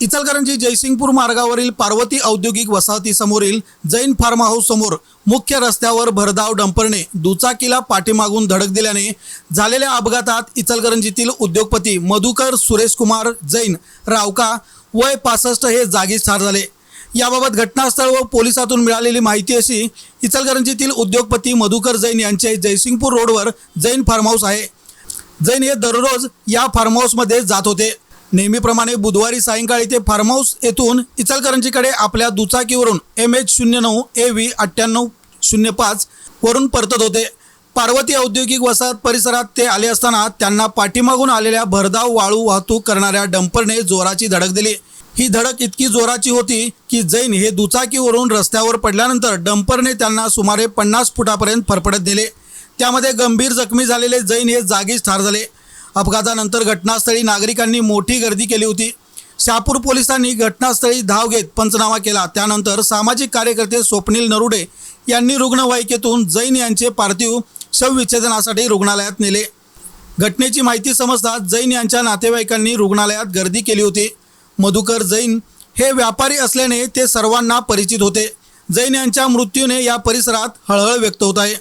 इचलकरंजी जयसिंगपूर मार्गावरील पार्वती औद्योगिक वसाहतीसमोरील Jain form house समोर मुख्य रस्त्यावर भरधाव डंपरने दुचाकीला पाठीमागून धडक दिल्याने झालेल्या अपघातात इचलकरंजीतील उद्योगपती मधुकर सुरेशकुमार जैन रावका वय पासष्ट हे जागीच ठार झाले. याबाबत घटनास्थळ व पोलिसातून मिळालेली माहिती अशी इचलकरंजीतील उद्योगपती मधुकर जैन यांचे जयसिंगपूर रोडवर जैन फार्म हाऊस आहे. जैन हे दररोज या फार्म हाऊसमध्ये जात होते. नेहमीप्रमाणे बुधवारी सायंकाळी ते फार्म हाऊस येथून इचलकरंजीकडे आपल्या दुचाकीवरून एम एच शून्य नऊ ए व्ही अठ्ठ्याण्णव शून्य पाच वरून परतत होते. पार्वती औद्योगिक वसाहत परिसरात ते आले असताना त्यांना पाठीमागून आलेल्या भरधाव वाळू वाहतूक करणाऱ्या डंपरने जोराची धडक दिली. ही धडक इतकी जोराची होती की जैन हे दुचाकीवरून रस्त्यावर पडल्यानंतर डंपरने त्यांना सुमारे पन्नास फुटापर्यंत फरफडत दिले त्यामध्ये गंभीर जखमी झालेले जैन हे जागीच ठार झाले. अपघातानंतर घटनास्थळी नागरिकांनी मोठी गर्दी केली होती. शहापूर पोलिसांनी घटनास्थळी धाव घेत पंचनामा केला. त्यानंतर सामाजिक कार्यकर्ते स्वप्नील नरुडे यांनी रुग्णवाहिकेतून जैन यांचे पार्थिव शवविच्छेदनासाठी रुग्णालयात नेले. घटनेची माहिती समजताच जैन यांच्या नातेवाईकांनी रुग्णालयात गर्दी केली होती. मधुकर जैन हे व्यापारी असल्याने ते सर्वांना परिचित होते. जैन यांच्या मृत्यूने या परिसरात हळहळ व्यक्त होत आहे.